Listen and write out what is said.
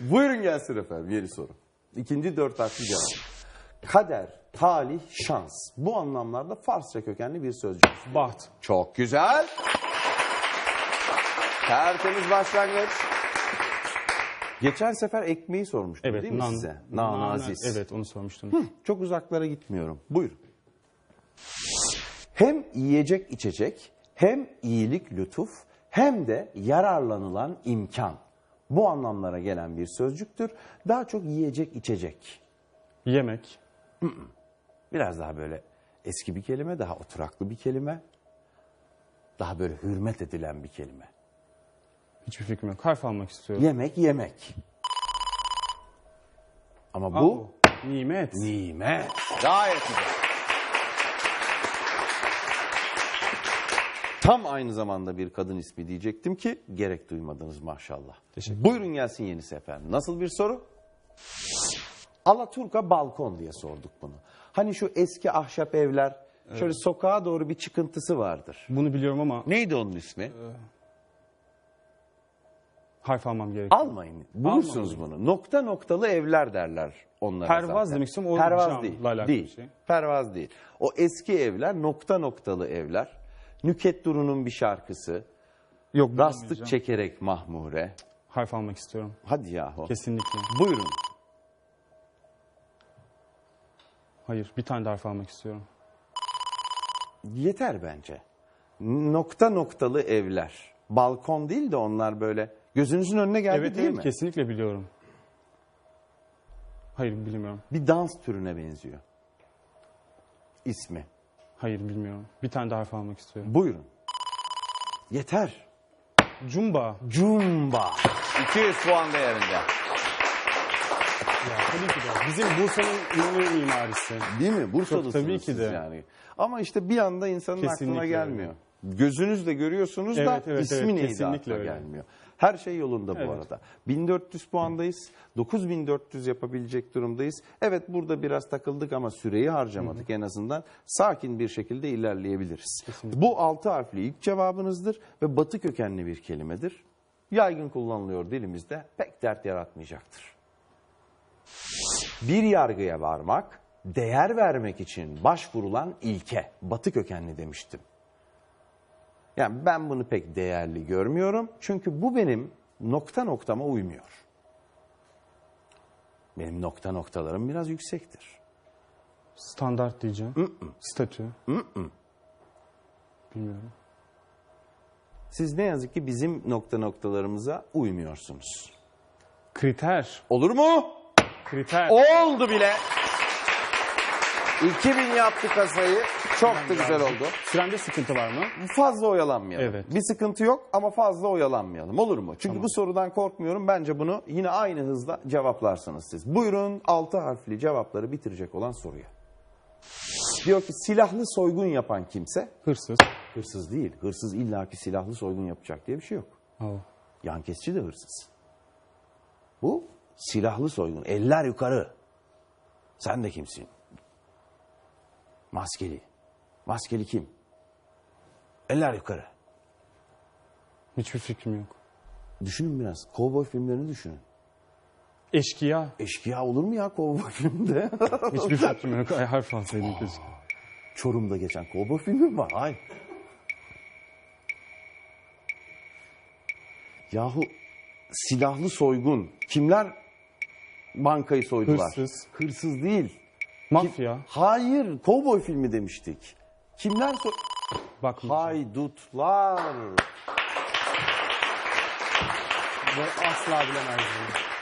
Buyurun gelsin efendim yeni soru. İkinci dört harfli cevap. Kader, talih, şans. Bu anlamlarda Farsça kökenli bir sözcük. Baht. Çok güzel. Tertemiz başlangıç. Geçen sefer ekmeği sormuştum Evet. değil mi nan- size? Nan nan- aziz. Evet onu sormuştum. Çok uzaklara gitmiyorum. Buyurun. Hem yiyecek içecek, hem iyilik lütuf, hem de yararlanılan imkan. Bu anlamlara gelen bir sözcüktür. Daha çok yiyecek içecek. Yemek. Biraz daha böyle eski bir kelime, daha oturaklı bir kelime. Daha böyle hürmet edilen bir kelime. Hiçbir fikrim yok. Harf almak istiyorum. Yemek yemek. Ama bu Au, Nimet. nimet. Gayet güzel. Tam aynı zamanda bir kadın ismi diyecektim ki gerek duymadınız maşallah. Teşekkür Buyurun gelsin yenisi efendim. Nasıl bir soru? Alaturka balkon diye sorduk bunu. Hani şu eski ahşap evler şöyle sokağa doğru bir çıkıntısı vardır. Bunu biliyorum ama Neydi onun ismi? harf almam gerekiyor. Almayın. Bulursunuz bunu. Nokta noktalı evler derler onlara Pervaz zaten. demek istiyorum, o Pervaz camla değil. alakalı değil. şey. Pervaz değil. O eski evler nokta noktalı evler. Nüket Duru'nun bir şarkısı. Yok Rastık bulamayacağım. çekerek mahmure. Harf almak istiyorum. Hadi yahu. Kesinlikle. Buyurun. Hayır bir tane de harf almak istiyorum. Yeter bence. Nokta noktalı evler. Balkon değil de onlar böyle. Gözünüzün önüne geldi evet değil evet mi? kesinlikle biliyorum. Hayır bilmiyorum. Bir dans türüne benziyor. İsmi. Hayır bilmiyorum. Bir tane de harf almak istiyorum. Buyurun. Yeter. Cumba. Cumba. 200 puan değerinde. Ya, tabii ki de. Bizim Bursa'nın ünlü mimarisi. Değil mi? Bursa'lısınız Çok tabii ki de. yani. Ama işte bir anda insanın aklına Kesinlikle gelmiyor. Gözünüzle görüyorsunuz da Evet, evet, ismi evet, neydi kesinlikle aklına öyle. gelmiyor. Her şey yolunda bu Evet. arada. 1400 puandayız. 9400 yapabilecek durumdayız. Evet burada biraz takıldık ama süreyi harcamadık en azından. Sakin bir şekilde ilerleyebiliriz. Bu 6 harfli ilk cevabınızdır ve batı kökenli bir kelimedir. Yaygın kullanılıyor dilimizde. Pek dert yaratmayacaktır. Bir yargıya varmak, değer vermek için başvurulan ilke. Batı kökenli demiştim. Yani ben bunu pek değerli görmüyorum. Çünkü bu benim nokta noktama uymuyor. Benim nokta noktalarım biraz yüksektir. Standart diyeceğim. Statü. Bilmiyorum. Siz ne yazık ki bizim nokta noktalarımıza uymuyorsunuz. Kriter. Olur mu? Kriter. Oldu bile. 2000 yaptı kasayı. Çok da güzel oldu. Süremde sıkıntı var mı? Fazla oyalanmayalım. Evet. Bir sıkıntı yok ama fazla oyalanmayalım. Olur mu? Çünkü bu sorudan korkmuyorum. Bence bunu yine aynı hızla cevaplarsınız siz. Buyurun 6 harfli cevapları bitirecek olan soruya. Diyor ki silahlı soygun yapan kimse Hırsız. hırsız değil. Hırsız illaki silahlı soygun yapacak diye bir şey yok. Oh. Yan kesici de hırsız. Bu silahlı soygun. Eller yukarı. Sen de kimsin? Maskeli. Maskeli kim? Eller yukarı. Hiçbir fikrim yok. Düşünün biraz. Kovboy filmlerini düşünün. Eşkıya. Eşkıya olur mu ya kovboy filminde? Hiçbir fikrim yok. Ay harf alsaydım keşke. Çorum'da geçen kovboy filmi mi var? Hayır. Yahu silahlı soygun. Kimler bankayı soydular? Hırsız. Hırsız değil. Mafya. Hayır, kovboy filmi demiştik. Kimler soy... Bak. Haydutlar. Asla bilemezdim.